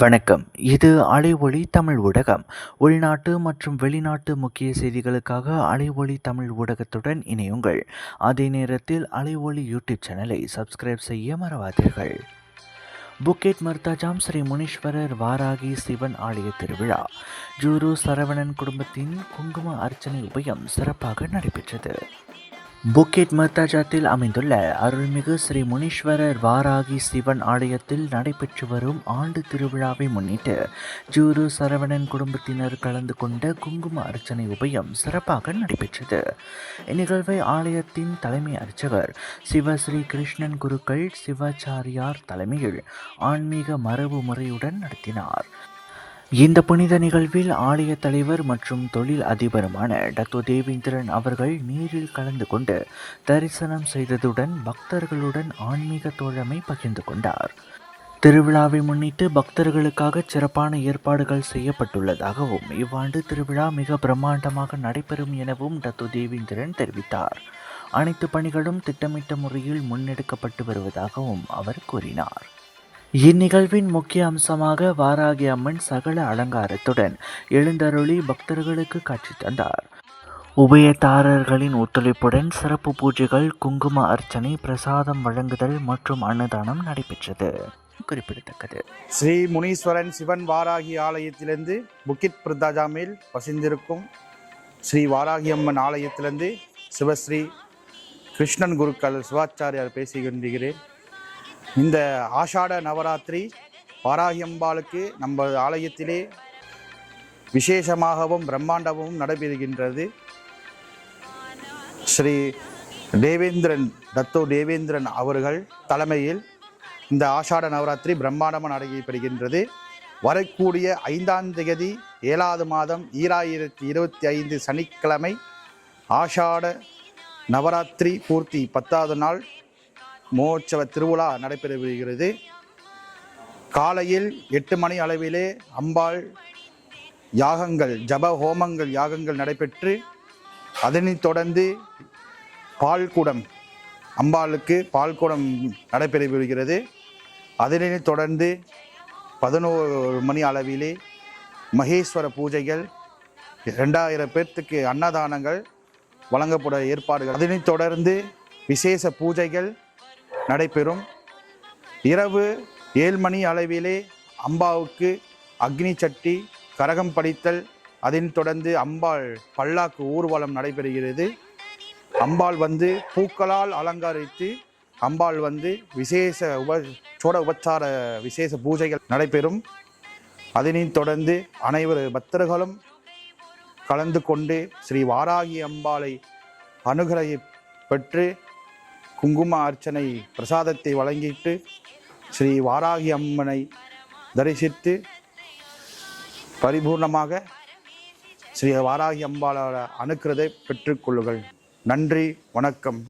வணக்கம். இது அலைவொளி தமிழ் ஊடகம். உள்நாட்டு மற்றும் வெளிநாட்டு முக்கிய செய்திகளுக்காக அலைவொளி தமிழ் ஊடகத்துடன் இணையுங்கள். அதே நேரத்தில் அலைவொளி யூடியூப் சேனலை சப்ஸ்கிரைப் செய்ய மறவாதீர்கள். புக்கெட் மர்தாஜாம் ஸ்ரீ முனீஸ்வரர் வாராகி சிவன் ஆலய திருவிழா. ஜூரு சரவணன் குடும்பத்தின் குங்கும அர்ச்சனை உபயம் சிறப்பாக நடைபெற்றது. புக்கெட் மர்தாஜாத்தில் அமைந்துள்ள அருள்மிகு ஸ்ரீ முனீஸ்வரர் வாராகி சிவன் ஆலயத்தில் நடைபெற்று வரும் ஆண்டு திருவிழாவை முன்னிட்டு ஜூரு சரவணன் குடும்பத்தினர் கலந்து கொண்ட குங்கும அர்ச்சனை உபயம் சிறப்பாக நடைபெற்றது. இந்நிகழ்வை ஆலயத்தின் தலைமை அர்ச்சகர் சிவஸ்ரீ கிருஷ்ணன் குருக்கள் சிவாச்சாரியார் தலைமையில் ஆன்மீக மரபு முறையுடன் நடத்தினார். இந்த புனித நிகழ்வில் ஆலய தலைவர் மற்றும் தொழில் அதிபருமான டத்து தேவேந்திரன் அவர்கள் நீரில் கலந்து கொண்டு தரிசனம் செய்ததுடன் பக்தர்களுடன் ஆன்மீக தோழமை பகிர்ந்து கொண்டார். திருவிழாவை முன்னிட்டு பக்தர்களுக்காக சிறப்பான ஏற்பாடுகள் செய்யப்பட்டுள்ளதாகவும் இவ்வாண்டு திருவிழா மிக பிரம்மாண்டமாக நடைபெறும் எனவும் டத்து தேவேந்திரன் தெரிவித்தார். அனைத்து பணிகளும் திட்டமிட்ட முறையில் முன்னெடுக்கப்பட்டு வருவதாகவும் அவர் கூறினார். இந்நிகழ்வின் முக்கிய அம்சமாக வாராகி அம்மன் சகல அலங்காரத்துடன் எழுந்தருளி பக்தர்களுக்கு காட்சி தந்தார். உபயதாரர்களின் ஒத்துழைப்புடன் சிறப்பு பூஜைகள் குங்கும அர்ச்சனை பிரசாதம் வழங்குதல் மற்றும் அன்னதானம் நடைபெற்றது. குறிப்பிடத்தக்கது. ஸ்ரீ முனீஸ்வரன் சிவன் வாராகி ஆலயத்திலிருந்து புக்கித் பிரதாஜாமில் வசிந்திருக்கும் ஸ்ரீ வாராகி அம்மன் ஆலயத்திலிருந்து சிவஸ்ரீ கிருஷ்ணன் குருக்கள் சிவாச்சாரியார் பேசிக்கொண்டிருக்கிறேன் இந்த ஆஷாட நவராத்திரி வாராகியம்பாளுக்கு நம்ம ஆலயத்திலே விசேஷமாகவும் பிரம்மாண்டமும் நடைபெறுகின்றது. ஸ்ரீ தேவேந்திரன் தத்தோ தேவேந்திரன் அவர்கள் தலைமையில் இந்த ஆஷாட நவராத்திரி பிரம்மாண்டமாக நடைபெறுகின்றது. வரக்கூடிய ஐந்தாம் தேதி ஏழாவது மாதம் ஈராயிரத்தி இருபத்தி ஐந்து சனிக்கிழமை ஆஷாட நவராத்திரி பூர்த்தி பத்தாவது நாள் மோட்சவ திருவிழா நடைபெறுகிறது காலையில் எட்டு மணி அளவிலே அம்பாள் யாகங்கள் ஜப ஹோமங்கள் யாகங்கள் நடைபெற்று அதனைத் தொடர்ந்து பால்குடம் அம்பாளுக்கு பால்குடம் நடைபெறுகிறது அதனைத் தொடர்ந்து பதினோரு மணி அளவிலே மகேஸ்வர பூஜைகள் ரெண்டாயிரம் பேர்த்துக்கு அன்னதானங்கள் வழங்கப்பட ஏற்பாடுகள். அதனைத் தொடர்ந்து விசேஷ பூஜைகள் நடைபெறும். இரவு ஏழு மணி அளவிலே அம்பாவுக்கு அக்னி சட்டி கரகம் படித்தல் அதன் தொடர்ந்து அம்பாள் பல்லாக்கு ஊர்வலம் நடைபெறுகிறது. அம்பாள் வந்து பூக்களால் அலங்கரித்து அம்பாள் வந்து விசேஷ உப சோட உபச்சார விசேஷ பூஜைகள் நடைபெறும். அதனை தொடர்ந்து அனைவரு பக்தர்களும் கலந்து கொண்டு ஸ்ரீ வாராகி அம்பாளை அனுகிரகை பெற்று குங்கும அர்ச்சனை பிரசாதத்தை வழங்கிட்டு ஸ்ரீ வாராகி அம்மனை தரிசித்து பரிபூர்ணமாக ஸ்ரீ வாராகி அம்பாளோட அணுக்கிறதை பெற்றுக்கொள்ளுங்கள். நன்றி வணக்கம்.